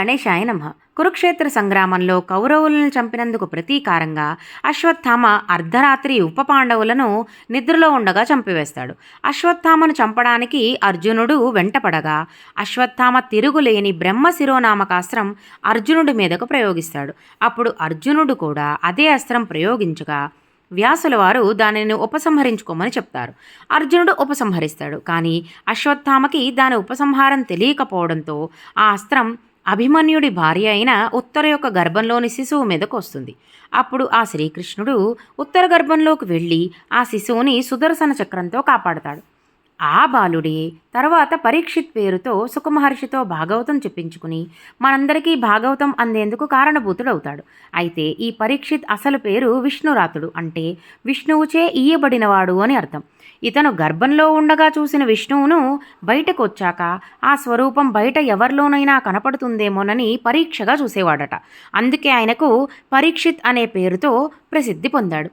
గణేశాయ నమ. కురుక్షేత్ర సంగ్రామంలో కౌరవులను చంపినందుకు ప్రతీకారంగా అశ్వత్థామ అర్ధరాత్రి ఉప పాండవులను నిద్రలో ఉండగా చంపివేస్తాడు. అశ్వత్థామను చంపడానికి అర్జునుడు వెంటపడగా అశ్వత్థామ తిరుగులేని బ్రహ్మ శిరోనామకాస్త్రం అర్జునుడి మీదకు ప్రయోగిస్తాడు. అప్పుడు అర్జునుడు కూడా అదే అస్త్రం ప్రయోగించగా వ్యాసుల వారు దానిని ఉపసంహరించుకోమని చెప్తారు. అర్జునుడు ఉపసంహరిస్తాడు. కానీ అశ్వత్థామకి దాని ఉపసంహారం తెలియకపోవడంతో ఆ అస్త్రం అభిమన్యుడి భార్య అయిన ఉత్తర యొక్క గర్భంలోని శిశువు మీదకు వస్తుంది. అప్పుడు ఆ శ్రీకృష్ణుడు ఉత్తర గర్భంలోకి వెళ్ళి ఆ శిశువుని సుదర్శన చక్రంతో కాపాడతాడు. ఆ బాలుడే తర్వాత పరీక్షిత్ పేరుతో సుఖమహర్షితో భాగవతం చెప్పించుకుని మనందరికీ భాగవతం అందేందుకు కారణభూతుడవుతాడు. అయితే ఈ పరీక్షిత్ అసలు పేరు విష్ణురాతుడు అంటే విష్ణువుచే ఈయబడినవాడు అని అర్థం. ఇతను గర్భంలో ఉండగా చూసిన విష్ణువును బయటకు వచ్చాక ఆ స్వరూపం బయట ఎవరిలోనైనా కనపడుతుందేమోనని పరీక్షగా చూసేవాడట. అందుకే ఆయనకు పరీక్షిత్ అనే పేరుతో ప్రసిద్ధి పొందాడు.